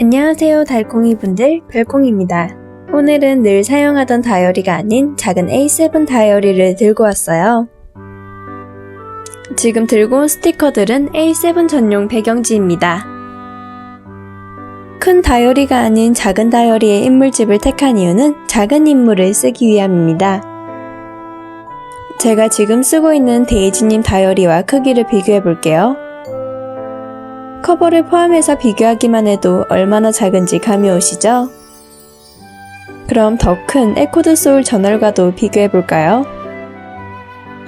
안녕하세요 달콩이 분들 별콩입니다. 오늘은 늘 사용하던 다이어리가 아닌 작은 A7 다이어리를 들고 왔어요. 지금 들고 온 스티커들은 A7 전용 배경지입니다. 큰 다이어리가 아닌 작은 다이어리의 인물집을 택한 이유는 작은 인물을 쓰기 위함입니다. 제가 지금 쓰고 있는 데이지님 다이어리와 크기를 비교해 볼게요. 커버를 포함해서 비교하기만 해도 얼마나 작은지 감이 오시죠? 그럼 더 큰 에코드 소울 저널과도 비교해 볼까요?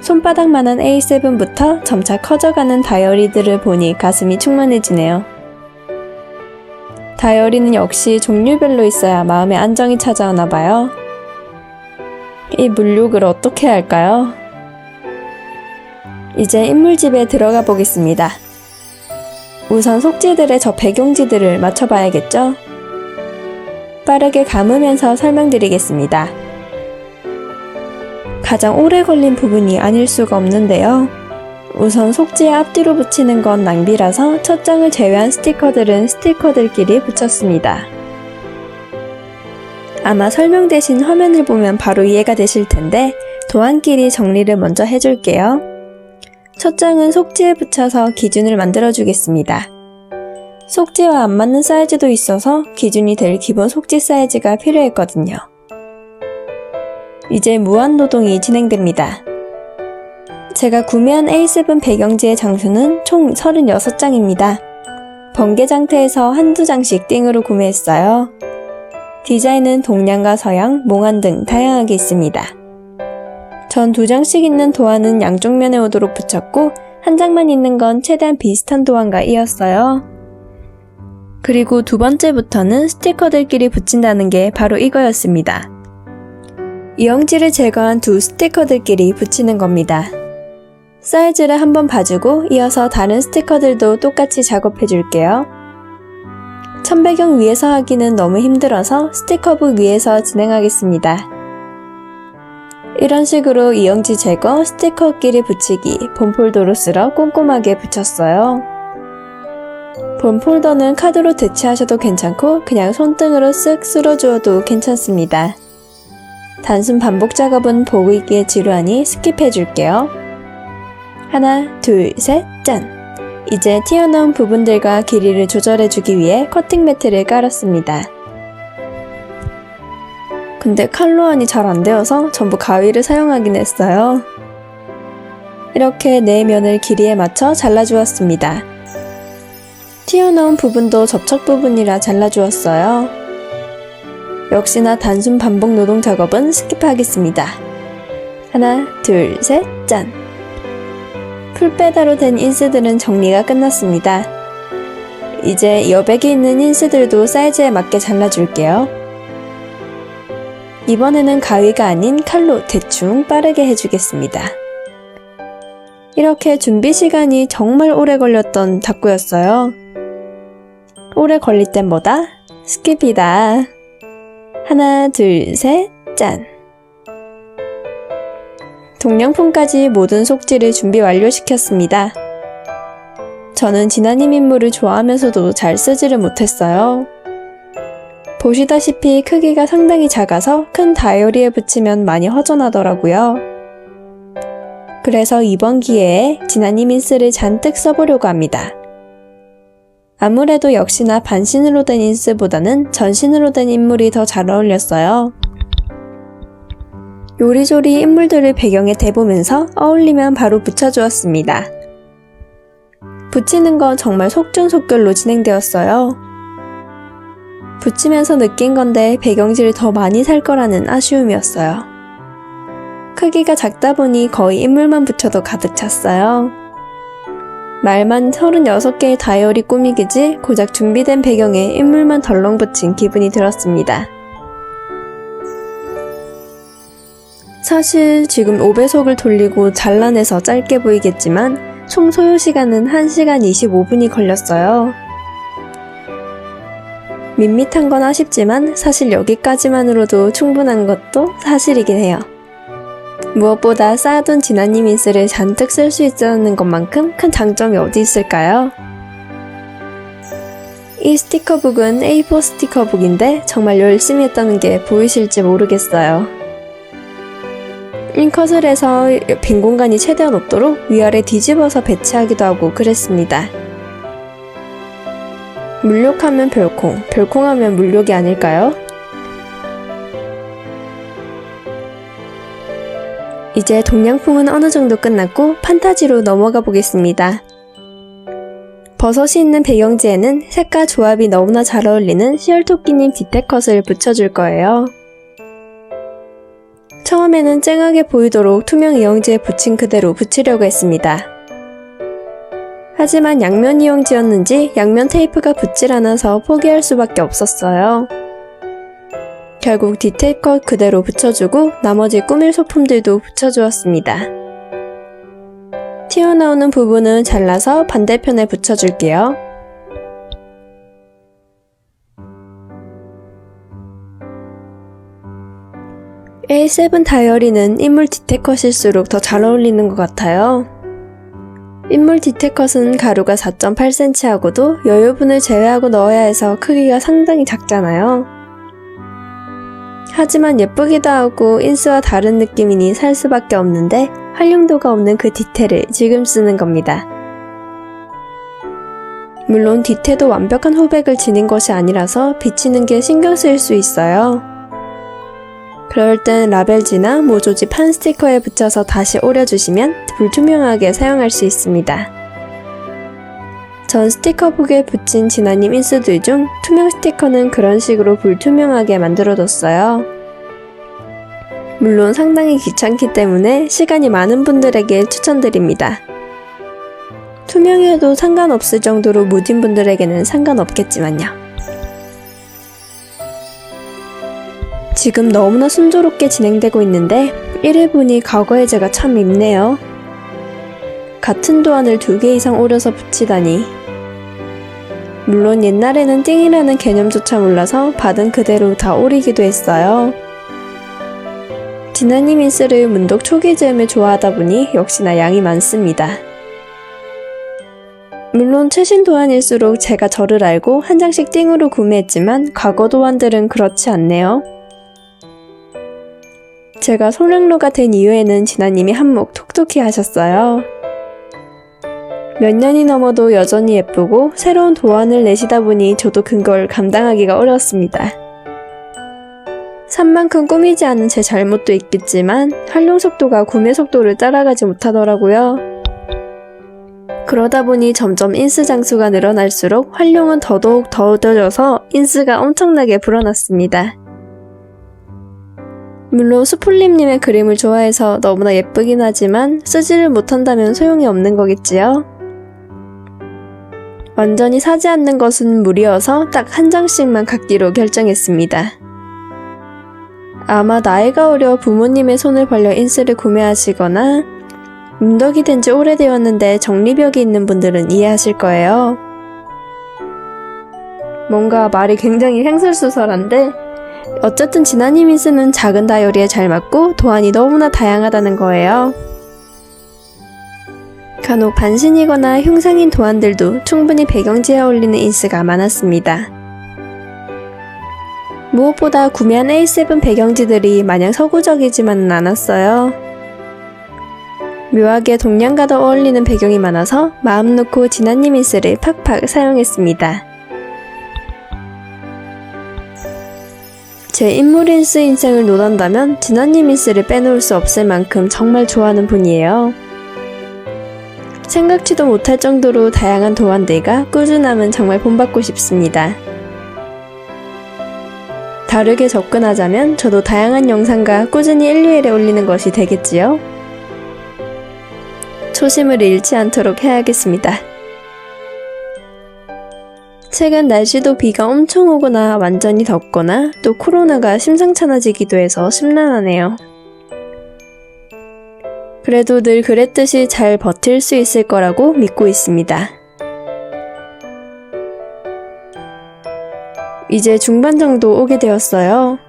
손바닥만한 A7부터 점차 커져가는 다이어리들을 보니 가슴이 충만해지네요. 다이어리는 역시 종류별로 있어야 마음의 안정이 찾아오나 봐요. 이 물욕을 어떻게 할까요? 이제 인물집에 들어가 보겠습니다. 우선 속지들의 저 배경지들을 맞춰봐야겠죠? 빠르게 감으면서 설명드리겠습니다. 가장 오래 걸린 부분이 아닐 수가 없는데요. 우선 속지의 앞뒤로 붙이는 건 낭비라서 첫 장을 제외한 스티커들은 스티커들끼리 붙였습니다. 아마 설명 대신 화면을 보면 바로 이해가 되실 텐데 도안끼리 정리를 먼저 해줄게요. 첫 장은 속지에 붙여서 기준을 만들어 주겠습니다. 속지와 안 맞는 사이즈도 있어서 기준이 될 기본 속지 사이즈가 필요했거든요. 이제 무한노동이 진행됩니다. 제가 구매한 A7 배경지의 장수는 총 36장입니다. 번개 상태에서 한두 장씩 띵으로 구매했어요. 디자인은 동양과 서양, 몽환 등 다양하게 있습니다. 전 두 장씩 있는 도안은 양쪽 면에 오도록 붙였고 한 장만 있는 건 최대한 비슷한 도안과 이었어요. 그리고 두 번째부터는 스티커들끼리 붙인다는 게 바로 이거였습니다. 이영지를 제거한 두 스티커들끼리 붙이는 겁니다. 사이즈를 한번 봐주고 이어서 다른 스티커들도 똑같이 작업해 줄게요. 천배경 위에서 하기는 너무 힘들어서 스티커북 위에서 진행하겠습니다. 이런 식으로 이영지 제거, 스티커끼리 붙이기, 본폴더로 쓸어 꼼꼼하게 붙였어요. 본폴더는 카드로 대체하셔도 괜찮고 그냥 손등으로 쓱 쓸어주어도 괜찮습니다. 단순 반복 작업은 보고 있기에 지루하니 스킵해 줄게요. 하나, 둘, 셋, 짠! 이제 튀어나온 부분들과 길이를 조절해주기 위해 커팅 매트를 깔았습니다. 근데 칼로안이 잘 안 되어서 전부 가위를 사용하긴 했어요. 이렇게 네 면을 길이에 맞춰 잘라주었습니다. 튀어나온 부분도 접착 부분이라 잘라주었어요. 역시나 단순 반복 노동 작업은 스킵하겠습니다. 하나, 둘, 셋, 짠! 풀빼다로 된 인스들은 정리가 끝났습니다. 이제 여백에 있는 인스들도 사이즈에 맞게 잘라줄게요. 이번에는 가위가 아닌 칼로 대충 빠르게 해주겠습니다. 이렇게 준비 시간이 정말 오래 걸렸던 닭구였어요. 오래 걸릴 땐 뭐다? 스킵이다. 하나, 둘, 셋, 짠. 동양품까지 모든 속지를 준비 완료시켰습니다. 저는 진아님 인물을 좋아하면서도 잘 쓰지를 못했어요. 보시다시피 크기가 상당히 작아서 큰 다이어리에 붙이면 많이 허전하더라고요. 그래서 이번 기회에 진아님 인스를 잔뜩 써보려고 합니다. 아무래도 역시나 반신으로 된 인스보다는 전신으로 된 인물이 더 잘 어울렸어요. 요리조리 인물들을 배경에 대보면서 어울리면 바로 붙여주었습니다. 붙이는 건 정말 속전속결로 진행되었어요. 붙이면서 느낀 건데 배경지를 더 많이 살 거라는 아쉬움이었어요. 크기가 작다 보니 거의 인물만 붙여도 가득 찼어요. 말만 36개의 다이어리 꾸미기지 고작 준비된 배경에 인물만 덜렁 붙인 기분이 들었습니다. 사실 지금 5배속을 돌리고 잘라내서 짧게 보이겠지만 총 소요 시간은 1시간 25분이 걸렸어요. 밋밋한 건 아쉽지만 사실 여기까지만으로도 충분한 것도 사실이긴 해요. 무엇보다 쌓아둔 진아님 인스를 잔뜩 쓸 수 있다는 것만큼 큰 장점이 어디 있을까요? 이 스티커북은 A4 스티커북인데 정말 열심히 했다는 게 보이실지 모르겠어요. 해서 빈 공간이 최대한 없도록 위아래 뒤집어서 배치하기도 하고 그랬습니다. 물욕하면 별콩, 별콩하면 물욕이 아닐까요? 이제 동양풍은 어느 정도 끝났고 판타지로 넘어가 보겠습니다. 버섯이 있는 배경지에는 색과 조합이 너무나 잘 어울리는 시얼토끼님 디테컷을 붙여줄 거예요. 처음에는 쨍하게 보이도록 투명 이영지에 붙인 그대로 붙이려고 했습니다. 하지만 양면 이영지였는지 양면 테이프가 붙질 않아서 포기할 수밖에 없었어요. 결국 디테일 컷 그대로 붙여주고 나머지 꾸밀 소품들도 붙여주었습니다. 튀어나오는 부분은 잘라서 반대편에 붙여줄게요. A7 다이어리는 인물 디테컷일수록 더 잘 어울리는 것 같아요. 인물 디테컷은 가루가 4.8cm하고도 여유분을 제외하고 넣어야 해서 크기가 상당히 작잖아요. 하지만 예쁘기도 하고 인스와 다른 느낌이니 살 수밖에 없는데 활용도가 없는 그 디테일을 지금 쓰는 겁니다. 물론 디테도 완벽한 호백을 지닌 것이 아니라서 비치는 게 신경 쓰일 수 있어요. 그럴 땐 라벨지나 모조지 판 스티커에 붙여서 다시 오려주시면 불투명하게 사용할 수 있습니다. 전 스티커북에 붙인 진아님 인스들 중 투명 스티커는 그런 식으로 불투명하게 만들어뒀어요. 물론 상당히 귀찮기 때문에 시간이 많은 분들에게 추천드립니다. 투명해도 상관없을 정도로 무딘 분들에게는 상관없겠지만요. 지금 너무나 순조롭게 진행되고 있는데 1회분이 과거의 제가 참 밉네요. 같은 도안을 두 개 이상 오려서 붙이다니. 물론 옛날에는 띵이라는 개념조차 몰라서 받은 그대로 다 오리기도 했어요. 진아님 인스를 문독 초기 즈음에 좋아하다 보니 역시나 양이 많습니다. 물론 최신 도안일수록 제가 저를 알고 한 장씩 띵으로 구매했지만 과거 도안들은 그렇지 않네요. 제가 소량로가 된 이후에는 진아님이 한몫 톡톡히 하셨어요. 몇 년이 넘어도 여전히 예쁘고 새로운 도안을 내시다 보니 저도 그걸 감당하기가 어려웠습니다. 산만큼 꾸미지 않은 제 잘못도 있겠지만 활용 속도가 구매 속도를 따라가지 못하더라고요. 그러다 보니 점점 인스 장수가 늘어날수록 활용은 더더욱 더뎌져서 인스가 엄청나게 불어났습니다. 물론 수풀림님의 그림을 좋아해서 너무나 예쁘긴 하지만 쓰지를 못한다면 소용이 없는 거겠지요? 완전히 사지 않는 것은 무리여서 딱 한 장씩만 갖기로 결정했습니다. 아마 나이가 어려 부모님의 손을 벌려 인스를 구매하시거나 문덕이 된 지 오래되었는데 정리벽이 있는 분들은 이해하실 거예요. 뭔가 말이 굉장히 횡설수설한데 어쨌든 진아님이 쓰는 작은 다이어리에 잘 맞고 도안이 너무나 다양하다는 거예요. 간혹 반신이거나 흉상인 도안들도 충분히 배경지에 어울리는 인스가 많았습니다. 무엇보다 구매한 A7 배경지들이 마냥 서구적이지만은 않았어요. 묘하게 동양과도 어울리는 배경이 많아서 마음 놓고 진아님 인스를 팍팍 사용했습니다. 제 인물 인스 인생을 논한다면 진아님 인스를 빼놓을 수 없을 만큼 정말 좋아하는 분이에요. 생각지도 못할 정도로 다양한 도안들과 꾸준함은 정말 본받고 싶습니다. 다르게 접근하자면 저도 다양한 영상과 꾸준히 1, 2일에 올리는 것이 되겠지요? 초심을 잃지 않도록 해야겠습니다. 최근 날씨도 비가 엄청 오거나 완전히 덥거나 또 코로나가 심상찮아지기도 해서 심란하네요. 그래도 늘 그랬듯이 잘 버틸 수 있을 거라고 믿고 있습니다. 이제 중반 정도 오게 되었어요.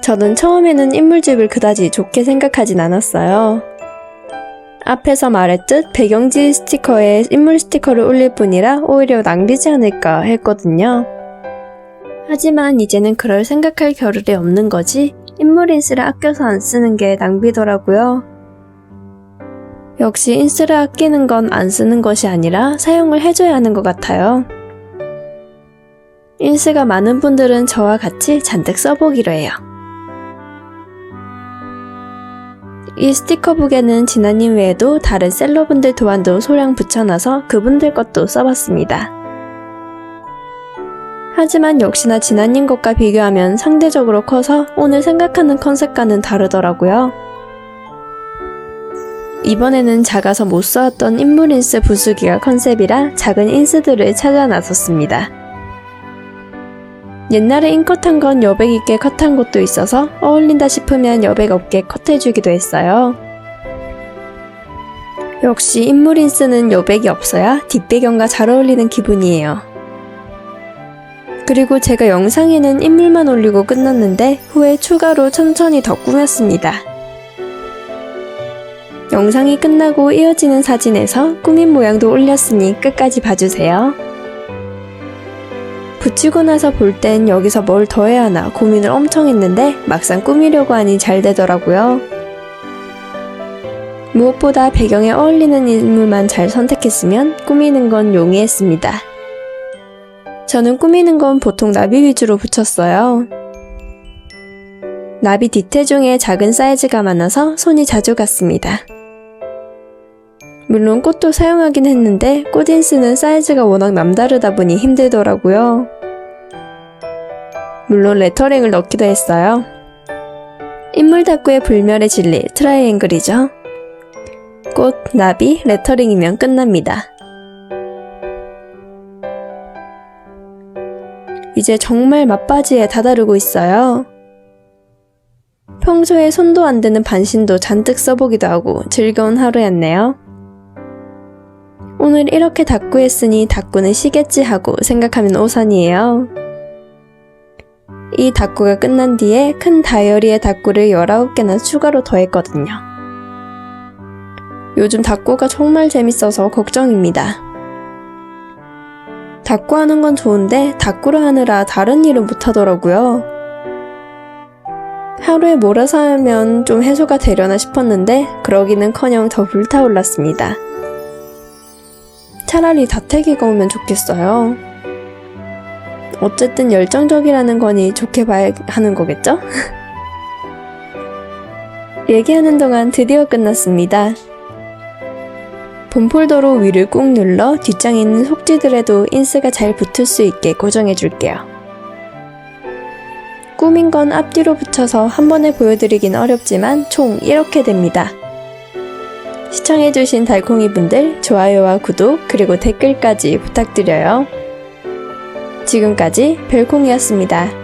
저는 처음에는 인물집을 그다지 좋게 생각하진 않았어요. 앞에서 말했듯 배경지 스티커에 인물 스티커를 올릴 뿐이라 오히려 낭비지 않을까 했거든요. 하지만 이제는 그럴 생각할 겨를이 없는 거지 인물 인스를 아껴서 안 쓰는 게 낭비더라고요. 역시 인스를 아끼는 건 안 쓰는 것이 아니라 사용을 해줘야 하는 것 같아요. 인스가 많은 분들은 저와 같이 잔뜩 써보기로 해요. 이 스티커북에는 진아님 외에도 다른 셀러분들 도안도 소량 붙여놔서 그분들 것도 써봤습니다. 하지만 역시나 진아님 것과 비교하면 상대적으로 커서 오늘 생각하는 컨셉과는 다르더라고요. 이번에는 작아서 못 써왔던 인물 인스 부수기가 컨셉이라 작은 인스들을 찾아 나섰습니다. 옛날에 인컷한 건 여백 있게 컷한 곳도 있어서 어울린다 싶으면 여백 없게 컷해주기도 했어요. 역시 인물 인스는 여백이 없어야 뒷배경과 잘 어울리는 기분이에요. 그리고 제가 영상에는 인물만 올리고 끝났는데 후에 추가로 천천히 더 꾸몄습니다. 영상이 끝나고 이어지는 사진에서 꾸민 모양도 올렸으니 끝까지 봐주세요. 붙이고 나서 볼 땐 여기서 뭘 더 해야 하나 고민을 엄청 했는데 막상 꾸미려고 하니 잘 되더라고요. 무엇보다 배경에 어울리는 인물만 잘 선택했으면 꾸미는 건 용이했습니다. 저는 꾸미는 건 보통 나비 위주로 붙였어요. 나비 디테 중에 작은 사이즈가 많아서 손이 자주 갔습니다. 물론 꽃도 사용하긴 했는데 꽃인스는 사이즈가 워낙 남다르다 보니 힘들더라고요. 물론 레터링을 넣기도 했어요. 인물 탁구의 불멸의 진리 트라이앵글이죠. 꽃, 나비, 레터링이면 끝납니다. 이제 정말 맛바지에 다다르고 있어요. 평소에 손도 안 대는 반신도 잔뜩 써보기도 하고 즐거운 하루였네요. 오늘 이렇게 닭구했으니 닭구는 쉬겠지 하고 생각하면 오산이에요. 이 닭구가 끝난 뒤에 큰 다이어리에 닭구를 19개나 추가로 더했거든요. 요즘 닭구가 정말 재밌어서 걱정입니다. 닭구 하는 건 좋은데 닭구를 하느라 다른 일은 못하더라고요. 하루에 몰아서 하면 좀 해소가 되려나 싶었는데 그러기는 커녕 더 불타올랐습니다. 차라리 다태기가 오면 좋겠어요. 어쨌든 열정적이라는 거니 좋게 봐야 하는 거겠죠? 얘기하는 동안 드디어 끝났습니다. 본 폴더로 위를 꾹 눌러 뒷장에 있는 속지들에도 인스가 잘 붙을 수 있게 고정해 줄게요. 꾸민 건 앞뒤로 붙여서 한 번에 보여드리긴 어렵지만 총 이렇게 됩니다. 시청해주신 달콩이 분들 좋아요와 구독 그리고 댓글까지 부탁드려요. 지금까지 별콩이었습니다.